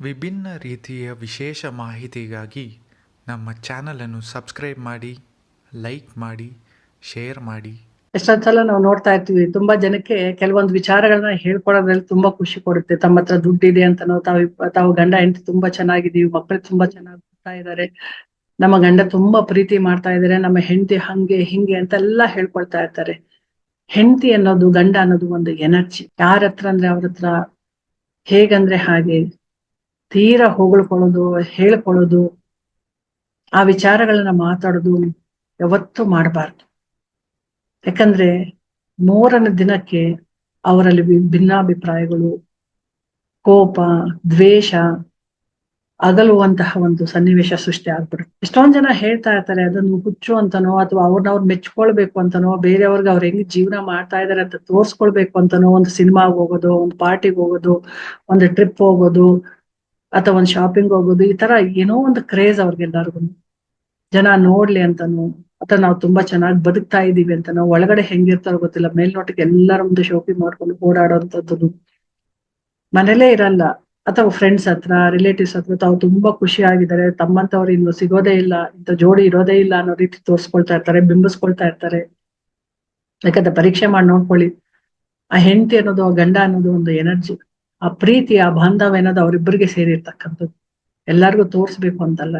ವಿಭಿನ್ನ ರೀತಿಯ ವಿಶೇಷ ಮಾಹಿತಿಗಾಗಿ ನಮ್ಮ ಚಾನಲನ್ನು ಸಬ್ಸ್ಕ್ರೈಬ್ ಮಾಡಿ, ಲೈಕ್ ಮಾಡಿ, ಶೇರ್ ಮಾಡಿ. ಎಷ್ಟೊಂದ್ ಸಲ ನಾವು ನೋಡ್ತಾ ಇರ್ತೀವಿ, ತುಂಬಾ ಜನಕ್ಕೆ ಕೆಲವೊಂದು ವಿಚಾರಗಳನ್ನ ಹೇಳ್ಕೊಡೋದ್ರಲ್ಲಿ ತುಂಬಾ ಖುಷಿ ಕೊಡುತ್ತೆ. ತಮ್ಮ ಹತ್ರ ದುಡ್ಡಿದೆ ಅಂತನೋ ತಾವು ಇಪ್ಪ- ತಾವು ಗಂಡ, ಹೆಂಡತಿ ತುಂಬಾ ಚೆನ್ನಾಗಿದೀವಿ ಮಕ್ಕಳು ತುಂಬಾ ಚೆನ್ನಾಗಿ ಬರ್ತಾ ಇದಾರೆ ನಮ್ಮ ಗಂಡ ತುಂಬಾ ಪ್ರೀತಿ ಮಾಡ್ತಾ ಇದ್ದಾರೆ, ನಮ್ಮ ಹೆಂಡತಿ ಹಂಗೆ, ಹಿಂಗೆ ಅಂತೆಲ್ಲ ಹೇಳ್ಕೊಳ್ತಾ ಇರ್ತಾರೆ. ಹೆಂಡತಿ ಅನ್ನೋದು, ಗಂಡ ಅನ್ನೋದು ಒಂದು ಎನರ್ಜಿ. ಯಾರ ಹತ್ರ ಅಂದ್ರೆ ಅವ್ರ ಹತ್ರ ಹೇಗಂದ್ರೆ ಹಾಗೆ ತೀರಾ ಹೊಗಳ್ಕೊಳ್ಳೋದು, ಹೇಳ್ಕೊಳ್ಳೋದು, ಆ ವಿಚಾರಗಳನ್ನ ಮಾತಾಡೋದು ಯಾವತ್ತೂ ಮಾಡಬಾರ್ದು. ಯಾಕಂದ್ರೆ ಮೂರನೇ ದಿನಕ್ಕೆ ಅವರಲ್ಲಿ ಭಿನ್ನಾಭಿಪ್ರಾಯಗಳು, ಕೋಪ, ದ್ವೇಷ ಅಗಲುವಂತಹ ಒಂದು ಸನ್ನಿವೇಶ ಸೃಷ್ಟಿ ಆಗ್ಬಿಡುತ್ತೆ. ಎಷ್ಟೊಂದ್ ಜನ ಹೇಳ್ತಾ ಇರ್ತಾರೆ, ಅದನ್ನು ಹುಚ್ಚು ಅಂತನೋ ಅಥವಾ ಅವ್ರನ್ನ ಅವ್ರು ಮೆಚ್ಕೊಳ್ಬೇಕು ಅಂತನೋ, ಬೇರೆಯವ್ರಿಗೆ ಅವ್ರು ಹೆಂಗ್ ಜೀವನ ಮಾಡ್ತಾ ಇದಾರೆ ಅಂತ ತೋರ್ಸ್ಕೊಳ್ಬೇಕು ಅಂತನೋ, ಒಂದು ಸಿನಿಮಾಗ್ ಹೋಗೋದು, ಒಂದು ಪಾರ್ಟಿಗೆ ಹೋಗೋದು, ಒಂದು ಟ್ರಿಪ್ ಹೋಗೋದು ಅಥವಾ ಒಂದು ಶಾಪಿಂಗ್ ಹೋಗೋದು, ಈ ತರ ಏನೋ ಒಂದು ಕ್ರೇಜ್ ಅವ್ರಿಗೆಲ್ಲರಿಗೂ. ಜನ ನೋಡ್ಲಿ ಅಂತನೋ, ಅಥವಾ ನಾವು ತುಂಬಾ ಚೆನ್ನಾಗಿ ಬದುಕ್ತಾ ಇದೀವಿ ಅಂತನೋ, ಒಳಗಡೆ ಹೆಂಗಿರ್ತಾರೋ ಗೊತ್ತಿಲ್ಲ, ಮೇಲ್ನೋಟಕ್ಕೆ ಎಲ್ಲರ ಮುಂದೆ ಶಾಪಿಂಗ್ ಮಾಡ್ಕೊಂಡು ಓಡಾಡೋಂಥದ್ದು. ಮನೇಲೇ ಇರಲ್ಲ, ಅಥವಾ ಫ್ರೆಂಡ್ಸ್ ಹತ್ರ ರಿಲೇಟಿವ್ಸ್ ಹತ್ರ, ತಾವು ತುಂಬಾ ಖುಷಿ ಆಗಿದ್ದಾರೆ, ತಮ್ಮಂತವ್ರು ಇನ್ನು ಸಿಗೋದೇ ಇಲ್ಲ, ಇಂಥ ಜೋಡಿ ಇರೋದೇ ಇಲ್ಲ ಅನ್ನೋ ರೀತಿ ತೋರ್ಸ್ಕೊಳ್ತಾ ಇರ್ತಾರೆ, ಬಿಂಬಿಸ್ಕೊಳ್ತಾ ಇರ್ತಾರೆ. ಯಾಕಂದ್ರೆ ಪರೀಕ್ಷೆ ಮಾಡಿ ನೋಡ್ಕೊಳ್ಳಿ, ಆ ಹೆಂಡತಿ ಅನ್ನೋದು, ಆ ಗಂಡ ಅನ್ನೋದು ಒಂದು ಎನರ್ಜಿ ಆ ಪ್ರೀತಿ, ಆ ಬಾಂಧವ್ಯ ಅನ್ನೋದು ಅವರಿಬ್ಬರಿಗೆ ಸೇರಿರ್ತಕ್ಕಂಥದ್ದು ಎಲ್ಲರಿಗೂ ತೋರ್ಸ್ಬೇಕು ಅಂತಲ್ಲ.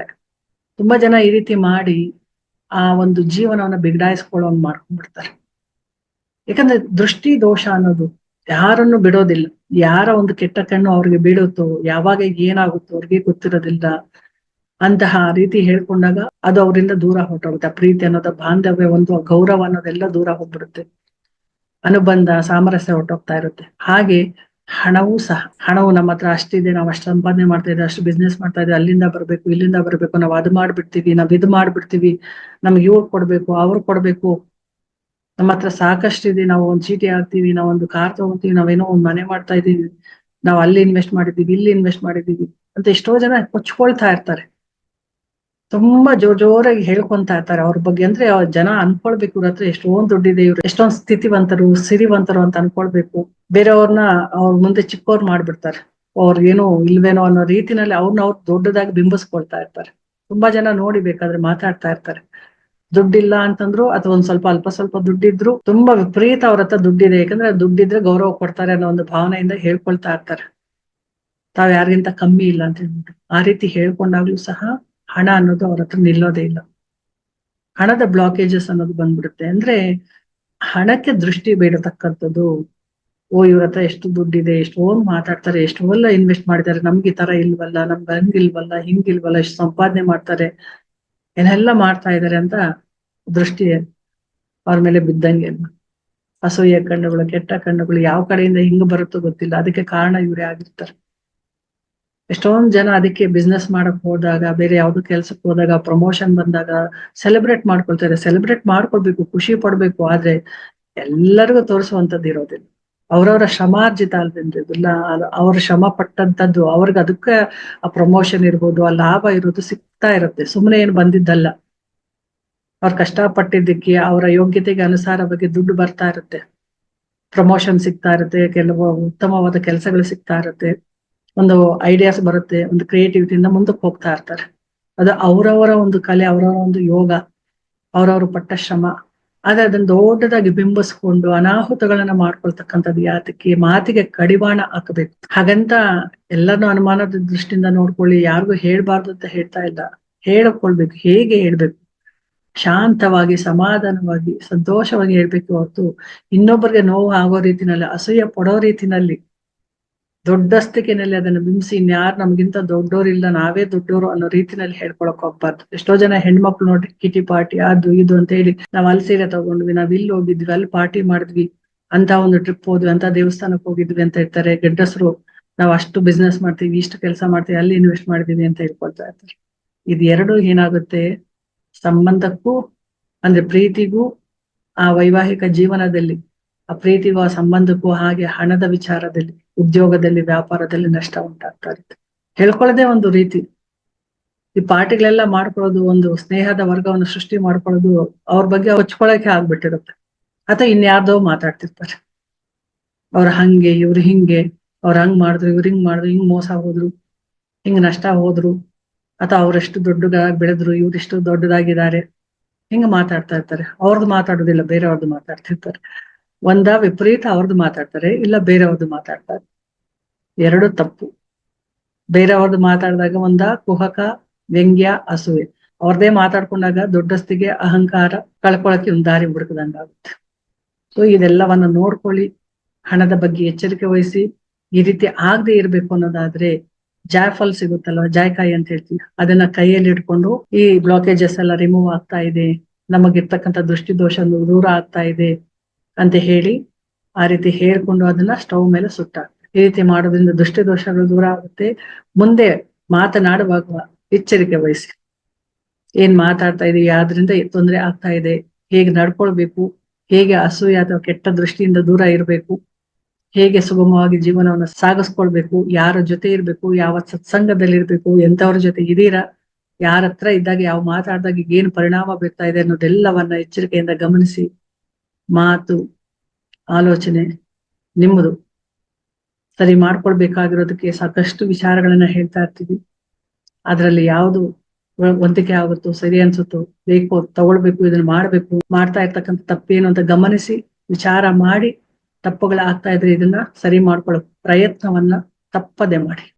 ತುಂಬಾ ಜನ ಈ ರೀತಿ ಮಾಡಿ ಆ ಒಂದು ಜೀವನವನ್ನ ಬಿಗಡಾಯಿಸ್ಕೊಳ್ಳೋನ್ ಮಾಡ್ಕೊಂಡ್ಬಿಡ್ತಾರೆ. ಯಾಕಂದ್ರೆ ದೃಷ್ಟಿ ದೋಷ ಅನ್ನೋದು ಯಾರನ್ನು ಬಿಡೋದಿಲ್ಲ. ಯಾರ ಒಂದು ಕೆಟ್ಟ ಕಣ್ಣು ಅವ್ರಿಗೆ ಬೀಳುತ್ತೋ, ಯಾವಾಗ ಏನಾಗುತ್ತೋ ಅವ್ರಿಗೆ ಗೊತ್ತಿರೋದಿಲ್ಲ ಅಂತಹ ರೀತಿ ಹೇಳ್ಕೊಂಡಾಗ ಅದು ಅವರಿಂದ ದೂರ ಹೊರಟೋಗುತ್ತೆ. ಪ್ರೀತಿ ಅನ್ನೋದ ಬಾಂಧವ್ಯ ಒಂದು ಗೌರವ ಅನ್ನೋದೆಲ್ಲ ದೂರ ಹೋಗ್ಬಿಡುತ್ತೆ. ಅನುಬಂಧ, ಸಾಮರಸ್ಯ ಹೊರಟೋಗ್ತಾ ಇರುತ್ತೆ. ಹಾಗೆ ಹಣವೂ ಸಹ, ಹಣವು ನಮ್ಮ ಹತ್ರ ಅಷ್ಟಿದೆ ನಾವು ಅಷ್ಟು ಸಂಪಾದನೆ ಮಾಡ್ತಾ ಇದ್ದೀವಿ ಅಷ್ಟು ಬಿಸ್ನೆಸ್ ಮಾಡ್ತಾ ಇದ್ದೀವಿ ಅಲ್ಲಿಂದ ಬರ್ಬೇಕು, ಇಲ್ಲಿಂದ ಬರ್ಬೇಕು, ನಾವು ಅದು ಮಾಡ್ಬಿಡ್ತೀವಿ, ನಾವ್ ಇದು ಮಾಡ್ಬಿಡ್ತೀವಿ, ನಮ್ಗೆ ಇವ್ರು ಕೊಡ್ಬೇಕು, ಅವ್ರು ಕೊಡ್ಬೇಕು. ನಮ್ಮ ಹತ್ರ ಸಾಕಷ್ಟು ಇದೆ, ನಾವು ಒಂದ್ ಚೀಟಿ ಹಾಕ್ತಿವಿ, ನಾವು ಒಂದು ಕಾರ್ ತಗೊಂತೀವಿ ನಾವೇನೋ ಒಂದ್ ಮನೆ ಮಾಡ್ತಾ ಇದೀವಿ ನಾವು ಅಲ್ಲಿ ಇನ್ವೆಸ್ಟ್ ಮಾಡಿದೀವಿ ಇಲ್ಲಿ ಇನ್ವೆಸ್ಟ್ ಮಾಡಿದೀವಿ ಅಂತ ಎಷ್ಟೋ ಜನ ಕೊಚ್ಕೊಳ್ತಾ ಇರ್ತಾರೆ. ತುಂಬಾ ಜೋರ್ ಜೋರಾಗಿ ಹೇಳ್ಕೊಂತ ಇರ್ತಾರೆ ಅವ್ರ ಬಗ್ಗೆ. ಅಂದ್ರೆ ಅವ್ರ್ ಜನ ಅನ್ಕೊಳ್ಬೇಕು ಇವ್ರ ಹತ್ರ ಎಷ್ಟೊಂದ್ ದುಡ್ಡಿದೆ, ಇವ್ರು ಎಷ್ಟೊಂದ್ ಸ್ಥಿತಿವಂತರು, ಸಿರಿವಂತರು ಅಂತ ಅನ್ಕೊಳ್ಬೇಕು. ಬೇರೆಯವ್ರನ್ನ ಅವ್ರ ಮುಂದೆ ಚಿಕ್ಕವ್ರು ಮಾಡ್ಬಿಡ್ತಾರೆ. ಅವ್ರಿಗೇನು ಇಲ್ವೇನೋ ಅನ್ನೋ ರೀತಿನಲ್ಲಿ ಅವ್ರನ್ನ ಅವ್ರು ದೊಡ್ಡದಾಗಿ ಬಿಂಬಿಸ್ಕೊಳ್ತಾ ಇರ್ತಾರೆ. ತುಂಬಾ ಜನ ನೋಡಿ ಬೇಕಾದ್ರೆ ಮಾತಾಡ್ತಾ ಇರ್ತಾರೆ. ದುಡ್ಡಿಲ್ಲ ಅಂತಂದ್ರು ಅಥವಾ ಒಂದ್ ಸ್ವಲ್ಪ ಅಲ್ಪ ಸ್ವಲ್ಪ ದುಡ್ಡಿದ್ರು ತುಂಬಾ ವಿಪರೀತ ಅವ್ರ ಹತ್ರ ದುಡ್ಡಿದೆ. ಯಾಕಂದ್ರೆ ದುಡ್ಡಿದ್ರೆ ಗೌರವ ಕೊಡ್ತಾರೆ ಅನ್ನೋ ಒಂದು ಭಾವನೆಯಿಂದ ಹೇಳ್ಕೊಳ್ತಾ ಇರ್ತಾರೆ. ತಾವ್ ಯಾರಿಗಿಂತ ಕಮ್ಮಿ ಇಲ್ಲ ಅಂತ ಹೇಳ್ಬಿಟ್ಟು. ಆ ರೀತಿ ಹೇಳ್ಕೊಂಡಾಗ್ಲೂ ಸಹ ಹಣ ಅನ್ನೋದು ಅವ್ರ ಹತ್ರ ನಿಲ್ಲೋದೇ ಇಲ್ಲ. ಹಣದ ಬ್ಲಾಕೇಜಸ್ ಅನ್ನೋದು ಬಂದ್ಬಿಡುತ್ತೆ. ಅಂದ್ರೆ ಹಣಕ್ಕೆ ದೃಷ್ಟಿ ಬೇಡತಕ್ಕಂಥದ್ದು, ಓ, ಇವ್ರ ಹತ್ರ ಎಷ್ಟು ದುಡ್ಡಿದೆ ಓನ್ ಮಾತಾಡ್ತಾರೆ ಎಷ್ಟೊಲ್ಲ ಇನ್ವೆಸ್ಟ್ ಮಾಡಿದ್ದಾರೆ, ನಮ್ಗೆ ಈ ತರ ಇಲ್ವಲ್ಲ, ನಮ್ಗೆ ಹಂಗಿಲ್ವಲ್ಲ, ಹಿಂಗಿಲ್ವಲ್ಲ ಎಷ್ಟು ಸಂಪಾದನೆ ಮಾಡ್ತಾರೆ, ಏನೆಲ್ಲ ಮಾಡ್ತಾ ಇದಾರೆ ಅಂತ ದೃಷ್ಟಿ ಅವ್ರ ಮೇಲೆ ಬಿದ್ದಂಗೆ ಅಸೂಯೆ, ಕಣ್ಣುಗಳು, ಕೆಟ್ಟ ಕಣ್ಣುಗಳು ಯಾವ ಕಡೆಯಿಂದ ಹಿಂಗ್ ಬರುತ್ತೋ ಗೊತ್ತಿಲ್ಲ. ಅದಕ್ಕೆ ಕಾರಣ ಇವರೇ ಆಗಿರ್ತಾರೆ. ಎಷ್ಟೊಂದ್ ಜನ ಅದಕ್ಕೆ ಬಿಸ್ನೆಸ್ ಮಾಡಕ್ ಹೋದಾಗ, ಬೇರೆ ಯಾವ್ದೋ ಕೆಲ್ಸಕ್ಕೆ ಹೋದಾಗ ಪ್ರಮೋಷನ್ ಬಂದಾಗ ಸೆಲೆಬ್ರೇಟ್ ಮಾಡ್ಕೊಳ್ತಾರೆ. ಸೆಲೆಬ್ರೇಟ್ ಮಾಡ್ಕೊಳ್ಬೇಕು, ಖುಷಿ ಪಡ್ಬೇಕು. ಆದ್ರೆ ಎಲ್ಲರಿಗೂ ತೋರಿಸುವಂತದ್ದು ಇರೋದಿಲ್ಲ. ಅವ್ರವ್ರ ಶ್ರಮಾರ್ಜಿತ ಅಲ್ದಿಲ್ಲ ಅವ್ರ ಶ್ರಮ ಪಟ್ಟಂತದ್ದು ಅವ್ರಿಗೆ ಅದಕ್ಕೆ ಆ ಪ್ರಮೋಷನ್ ಇರ್ಬೋದು, ಆ ಲಾಭ ಇರೋದು ಸಿಗ್ತಾ ಇರುತ್ತೆ. ಸುಮ್ಮನೆ ಏನ್ ಬಂದಿದ್ದಲ್ಲ. ಅವ್ರ ಕಷ್ಟಪಟ್ಟಿದ್ದಕ್ಕೆ, ಅವರ ಯೋಗ್ಯತೆಗೆ ಅನುಸಾರವಾಗಿ ದುಡ್ಡು ಬರ್ತಾ ಇರುತ್ತೆ. ಪ್ರಮೋಷನ್ ಸಿಗ್ತಾ ಇರುತ್ತೆ, ಕೆಲವು ಉತ್ತಮವಾದ ಕೆಲಸಗಳು ಸಿಗ್ತಾ ಇರುತ್ತೆ. ಒಂದು ಐಡಿಯಾಸ್ ಬರುತ್ತೆ, ಒಂದು ಕ್ರಿಯೇಟಿವಿಟಿಯಿಂದ ಮುಂದಕ್ಕೆ ಹೋಗ್ತಾ ಇರ್ತಾರೆ. ಅದು ಅವರವರ ಒಂದು ಕಲೆ, ಅವರವರ ಒಂದು ಯೋಗ, ಅವರವರ ಪಟ್ಟ ಶ್ರಮ ಆದ್ರೆ ಅದನ್ನ ದೊಡ್ಡದಾಗಿ ಬಿಂಬಿಸ್ಕೊಂಡು ಅನಾಹುತಗಳನ್ನ ಮಾಡ್ಕೊಳ್ತಕ್ಕಂಥದ್ದು ಯಾತಕ್ಕೆ, ಮಾತಿಗೆ ಕಡಿವಾಣ ಹಾಕಬೇಕು. ಹಾಗಂತ ಎಲ್ಲರನ್ನೂ ಅನುಮಾನದ ದೃಷ್ಟಿಯಿಂದ ನೋಡ್ಕೊಳ್ಳಿ, ಯಾರಿಗೂ ಹೇಳ್ಬಾರ್ದು ಅಂತ ಹೇಳ್ತಾ ಇಲ್ಲ. ಹೇಳ್ಕೊಳ್ಬೇಕು, ಹೇಗೆ ಹೇಳ್ಬೇಕು? ಶಾಂತವಾಗಿ, ಸಮಾಧಾನವಾಗಿ, ಸಂತೋಷವಾಗಿ ಹೇಳ್ಬೇಕು ಹೊರತು, ಇನ್ನೊಬ್ಬರಿಗೆ ನೋವು ಆಗೋ ರೀತಿನಲ್ಲಿ, ಅಸೂಯ ಪಡೋ ರೀತಿನಲ್ಲಿ ದೊಡ್ಡಸ್ತಿಕೆನಲ್ಲಿ ಅದನ್ನ ಬಿಂಬಿಸಿ ಇನ್ಯಾರು ನಮ್ಗಿಂತ ದೊಡ್ಡೋರಿಲ್ಲ ನಾವೇ ದೊಡ್ಡೋರು ಅನ್ನೋ ರೀತಿನಲ್ಲಿ ಹೇಳ್ಕೊಳಕ್ ಹೋಗ್ಬಾರ್ದು. ಎಷ್ಟೋ ಜನ ಹೆಣ್ಮಕ್ಳು ನೋಡಿ ಕಿಟಿ ಪಾರ್ಟಿ, ಅದು ಇದು ಅಂತ ಹೇಳಿ ನಾವ್ ಅಲ್ಲಿ ಸೀರೆ ತಗೊಂಡ್ವಿ, ನಾವ್ ಇಲ್ಲಿ ಹೋಗಿದ್ವಿ, ಅಲ್ಲಿ ಪಾರ್ಟಿ ಮಾಡಿದ್ವಿ, ಅಂತ ಒಂದು ಟ್ರಿಪ್ ಹೋದ್ವಿ, ಅಂತ ದೇವಸ್ಥಾನಕ್ಕೆ ಹೋಗಿದ್ವಿ ಅಂತ ಹೇಳ್ತಾರೆ ಗಡ್ಡಸರು ನಾವ್ ಅಷ್ಟು ಬಿಸ್ನೆಸ್ ಮಾಡ್ತೀವಿ, ಇಷ್ಟು ಕೆಲಸ ಮಾಡ್ತೀವಿ, ಅಲ್ಲಿ ಇನ್ವೆಸ್ಟ್ ಮಾಡಿದೀವಿ ಅಂತ ಹೇಳ್ಕೊಳ್ತಾ ಇರ್ತಾರೆ. ಇದ್ ಎರಡು ಏನಾಗುತ್ತೆ? ಸಂಬಂಧಕ್ಕೂ, ಅಂದ್ರೆ ಪ್ರೀತಿಗೂ, ಆ ವೈವಾಹಿಕ ಜೀವನದಲ್ಲಿ ಪ್ರೀತಿಗೂ ಆ ಸಂಬಂಧಕ್ಕೂ ಹಾಗೆ ಹಣದ ವಿಚಾರದಲ್ಲಿ, ಉದ್ಯೋಗದಲ್ಲಿ, ವ್ಯಾಪಾರದಲ್ಲಿ ನಷ್ಟ ಉಂಟಾಗ್ತಾ ಇರುತ್ತೆ ಹೇಳ್ಕೊಳ್ಳದೆ ಒಂದು ರೀತಿ. ಈ ಪಾರ್ಟಿಗಳೆಲ್ಲ ಮಾಡ್ಕೊಳ್ಳೋದು ಒಂದು ಸ್ನೇಹದ ವರ್ಗವನ್ನು ಸೃಷ್ಟಿ ಮಾಡ್ಕೊಳ್ಳೋದು ಅವ್ರ ಬಗ್ಗೆ ಹೊಚ್ಕೊಳಕೆ ಆಗ್ಬಿಟ್ಟಿರುತ್ತೆ. ಅಥವಾ ಇನ್ಯಾರ್ದೋ ಮಾತಾಡ್ತಿರ್ತಾರೆ. ಅವ್ರ ಹಂಗೆ, ಇವ್ರು ಹಿಂಗೆ, ಅವ್ರ ಹಂಗ್ ಮಾಡಿದ್ರು, ಇವ್ರು ಹಿಂಗ್ ಮಾಡಿದ್ರು, ಹಿಂಗ್ ಮೋಸ ಹೋದ್ರು, ಹಿಂಗ್ ನಷ್ಟ ಹೋದ್ರು, ಅಥವಾ ಅವ್ರೆಷ್ಟು ದೊಡ್ಡದಾಗಿ ಬೆಳೆದ್ರು ಇವ್ರಿಷ್ಟು ದೊಡ್ಡದಾಗಿದ್ದಾರೆ, ಹಿಂಗ ಮಾತಾಡ್ತಾ ಇರ್ತಾರೆ. ಅವ್ರದ್ದು ಮಾತಾಡೋದಿಲ್ಲ ಬೇರೆಯವ್ರದ್ದು ಮಾತಾಡ್ತಿರ್ತಾರೆ. ಒಂದ ವಿಪರೀತ ಅವ್ರದ್ದು ಮಾತಾಡ್ತಾರೆ, ಇಲ್ಲ ಬೇರೆಯವ್ರದ್ದು ಮಾತಾಡ್ತಾರೆ. ಎರಡು ತಪ್ಪು. ಬೇರೆಯವ್ರದ್ದು ಮಾತಾಡಿದಾಗ ಒಂದ ಕುಹಕ, ವ್ಯಂಗ್ಯ, ಅಸೂಯೆ. ಅವ್ರದೇ ಮಾತಾಡ್ಕೊಂಡಾಗ ದೊಡ್ಡಸ್ತಿಗೆ ಅಹಂಕಾರ, ಕಳ್ಕೊಳಕ್ಕೆ ಒಂದು ದಾರಿ ಹುಡುಕದಂಗಾಗುತ್ತೆ ಸೊ ಇದೆಲ್ಲವನ್ನ ನೋಡ್ಕೊಳ್ಳಿ, ಹಣದ ಬಗ್ಗೆ ಎಚ್ಚರಿಕೆ ವಹಿಸಿ. ಈ ರೀತಿ ಆಗದೆ ಇರ್ಬೇಕು ಅನ್ನೋದಾದ್ರೆ ಜಾಯ್ಫಲ್ ಸಿಗುತ್ತಲ್ವ, ಜಾಯ್ಕಾಯಿ ಅಂತ ಹೇಳ್ತೀವಿ. ಅದನ್ನ ಕೈಯಲ್ಲಿ ಇಟ್ಕೊಂಡು ಈ ಬ್ಲಾಕೇಜಸ್ ಎಲ್ಲ ರಿಮೂವ್ ಆಗ್ತಾ ಇದೆ. ನಮಗಿರ್ತಕ್ಕಂಥ ದೃಷ್ಟಿದೋಷ ದೂರ ಆಗ್ತಾ ಇದೆ. ಅಂತ ಹೇಳಿ ಆ ರೀತಿ ಹೇಳ್ಕೊಂಡು ಅದನ್ನ ಸ್ಟವ್ ಮೇಲೆ ಸುಟ್ಟ ಈ ರೀತಿ ಮಾಡೋದ್ರಿಂದ ದೃಷ್ಟಿ ದೋಷಗಳು ದೂರ ಆಗುತ್ತೆ. ಮುಂದೆ ಮಾತನಾಡುವಾಗ ಎಚ್ಚರಿಕೆ ವಹಿಸಿ. ಏನ್ ಮಾತಾಡ್ತಾ ಇದೆ ಯಾವ್ದ್ರಿಂದ ತೊಂದರೆ ಆಗ್ತಾ ಇದೆ. ಹೇಗೆ ನಡ್ಕೊಳ್ಬೇಕು? ಹೇಗೆ ಅಸೂಯ ಅಥವಾ ಕೆಟ್ಟ ದೃಷ್ಟಿಯಿಂದ ದೂರ ಇರಬೇಕು? ಹೇಗೆ ಸುಗಮವಾಗಿ ಜೀವನವನ್ನು ಸಾಗಿಸ್ಕೊಳ್ಬೇಕು? ಯಾರ ಜೊತೆ ಇರ್ಬೇಕು? ಯಾವ ಸತ್ಸಂಗದಲ್ಲಿ ಇರ್ಬೇಕು? ಎಂತವ್ರ ಜೊತೆ ಇದೀರಾ ಯಾರ ಹತ್ರ ಇದ್ದಾಗ, ಯಾವ ಮಾತಾಡಿದಾಗ ಏನ್ ಪರಿಣಾಮ ಬೀರ್ತಾ ಇದೆ ಅನ್ನೋದೆಲ್ಲವನ್ನ ಎಚ್ಚರಿಕೆಯಿಂದ ಗಮನಿಸಿ. ಮಾತು, ಆಲೋಚನೆ, ನಿಮ್ಮದು. ಸರಿ ಮಾಡ್ಕೊಳ್ಬೇಕಾಗಿರೋದಕ್ಕೆ ಸಾಕಷ್ಟು ವಿಚಾರಗಳನ್ನ ಹೇಳ್ತಾ ಇರ್ತೀವಿ. ಅದರಲ್ಲಿ ಯಾವುದು ಹೊಂದಿಕೆ ಆಗುತ್ತೋ, ಸರಿ ಅನ್ಸುತ್ತೋ, ಬೇಕು ತಗೊಳ್ಬೇಕು, ಇದನ್ನ ಮಾಡ್ಬೇಕು, ಮಾಡ್ತಾ ಇರ್ತಕ್ಕಂಥ ತಪ್ಪೇನು ಅಂತ ಗಮನಿಸಿ, ವಿಚಾರ ಮಾಡಿ, ತಪ್ಪುಗಳಾಗ್ತಾ ಇದ್ರೆ ಇದನ್ನ ಸರಿ ಮಾಡ್ಕೊಳ್ಳೋ ಪ್ರಯತ್ನವನ್ನ ತಪ್ಪದೆ ಮಾಡಿ.